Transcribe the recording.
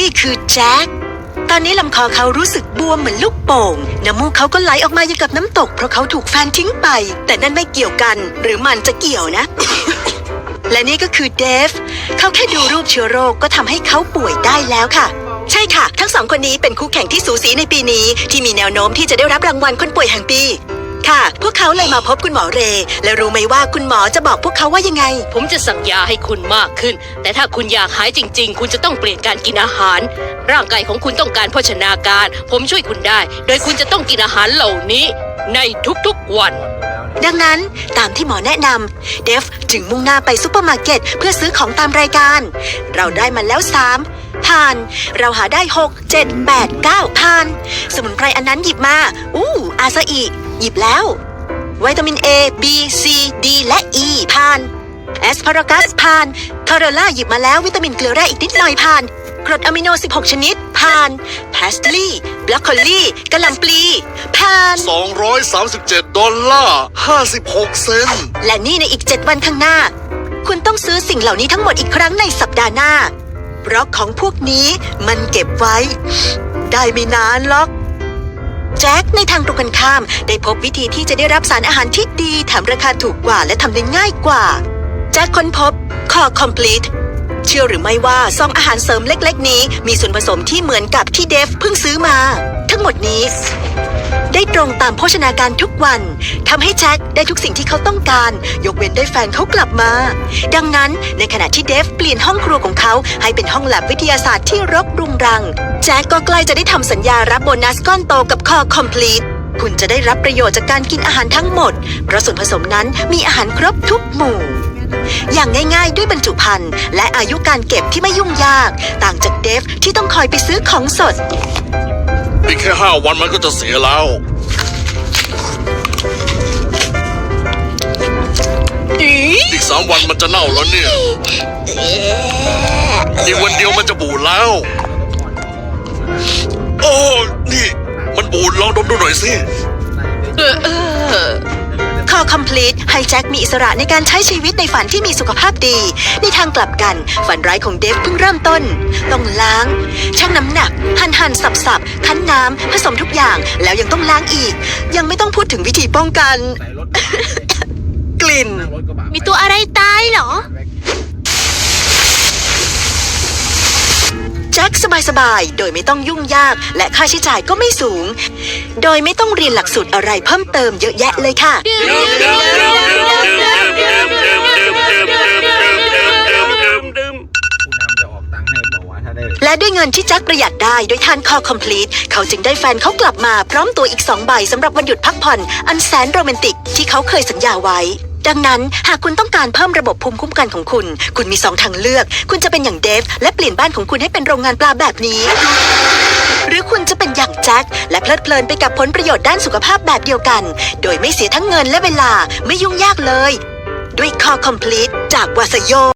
นี่คือแจ็ค ตอนนี้ลำคอเขารู้สึกบวมเหมือนลูกโป่ง น้ำมูกเขาก็ไหลออกมาอย่างกับน้ำตก เพราะเขาถูกแฟนทิ้งไป แต่นั่นไม่เกี่ยวกัน หรือมันจะเกี่ยวนะ และนี่ก็คือเดฟ เขาแค่ดูรูปเชื้อโรคก็ทำให้เขาป่วยได้แล้วค่ะ ใช่ค่ะ ทั้งสองคนนี้เป็นคู่แข่งที่สูสีในปีนี้ ที่มีแนวโน้มที่จะได้รับรางวัลคนป่วยแห่งปี ค่ะ พวกเขาเลยมาพบคุณหมอเรย์และรู้ไหมว่าคุณหมอจะบอกพวกเขาว่ายังไง ผมจะสั่งยาให้คุณมากขึ้น แต่ถ้าคุณอยากหายจริง ๆ คุณจะต้องเปลี่ยนการกินอาหาร ร่างกายของคุณต้องการโภชนาการ ผมช่วยคุณได้ โดยคุณจะต้องกินอาหารเหล่านี้ ในทุกๆวัน ดังนั้นตามที่หมอแนะนำเดฟจึงมุ่งหน้าไปซูเปอร์มาร์เก็ตเพื่อซื้อของตามรายการ เราได้มาแล้ว3ผ่าน เราหาได้ 6 7 8 9ผ่าน สมุนไพรอันนั้นหยิบมา อู้อาซาอิ หยิบแล้ว วิตามิน A B C D และ E ผ่านแอสพารากัสผ่านคาโรล่าหยิบมาแล้ววิตามินเกลือแร่อีกนิดหน่อยผ่านกรดอะมิโน 16 ชนิด ผ่านพาสลีย์บล็อกโคลี่กะหล่ำปลีผ่าน 237 ดอลลาร์ 56 เซนต์และนี่ในอีก 7 วันข้างหน้า คุณต้องซื้อสิ่งเหล่านี้ทั้งหมดอีกครั้งในสัปดาห์หน้าเพราะของพวกนี้มันเก็บไว้ ได้ไม่นานหรอก แจ็คในทางตรงกันข้าม ได้พบวิธีที่จะได้รับสารอาหารที่ดีแถมราคาถูกกว่าและทำได้ง่ายกว่าแจ็คค้นพบคอ complete เชื่อหรือไม่ว่าซองอาหารเสริมเล็ก ๆ นี้ มีส่วนผสมที่เหมือนกับที่เดฟเพิ่งซื้อมา ทั้งหมดนี้ ได้ตรงตามโภชนาการทุกวันทำให้แจ็คได้ทุกสิ่งที่เขาต้องการ ยกเว้นได้แฟนเขากลับมา ดังนั้นในขณะที่เดฟเปลี่ยนห้องครัวของเขาให้เป็นห้องแลบวิทยาศาสตร์ที่รกรุงรัง แจ็คก็ใกล้จะได้ทำสัญญารับโบนัสก้อนโตกับคอ complete คุณจะได้รับประโยชน์จากการกินอาหารทั้งหมด เพราะส่วนผสมนั้นมีอาหารครบทุกหมู่ อย่างง่ายๆ ด้วยบรรจุภัณฑ์และอายุการเก็บที่ไม่ยุ่งยาก ต่างจากเดฟที่ต้องคอยไปซื้อของสด อีกแค่5วันมันก็จะเสียแล้ว อีก3วันมันจะเน่าแล้วเนี่ย อีกวันเดียวมันจะบูดแล้ว โอ้ นี่ มันบูดลองดมดูหน่อยสิ เออเออคอ complete ให้แจ็คมีอิสระในการใช้ชีวิตในฝันที่มีสุขภาพดี ในทางกลับกัน ฝันร้ายของเดฟเพิ่งเริ่มต้น ต้องล้าง ชั่งน้ำหนัก หั่นหั่นสับสับคั้นน้ำผสมทุกอย่างแล้วยังต้องล้างอีก ยังไม่ต้องพูดถึงวิธีป้องกัน กลิ่น มีตัวอะไรตายเหรอ จ็คสบายๆ โดยไม่ต้องยุ่งยาก และค่าใช้จ่ายก็ไม่สูง โดยไม่ต้องเรียนหลักสูตรอะไรเพิ่มเติมเยอะแยะเลยค่ะ ผู้นำจะออกตังค์ให้บอกว่าถ้าได้ และด้วยเงินที่แจ็คประหยัดได้โดยทานคอ complete เขาจึงได้แฟนเขากลับมาพร้อมตัวอีกสองใบสำหรับวันหยุดพักผ่อนอันแสนโรแมนติกที่เขาเคยสัญญาไว้ ดังนั้นหากคุณต้องการเพิ่มระบบภูมิคุ้มกันของคุณ คุณมีสองทางเลือก คุณจะเป็นอย่างเดฟ และเปลี่ยนบ้านของคุณให้เป็นโรงงานปลาแบบนี้ หรือคุณจะเป็นอย่างแจ็คและเพลิดเพลินไปกับผลประโยชน์ด้านสุขภาพแบบเดียวกัน โดยไม่เสียทั้งเงินและเวลาไม่ยุ่งยากเลย ด้วยคอ complete จากวาสโย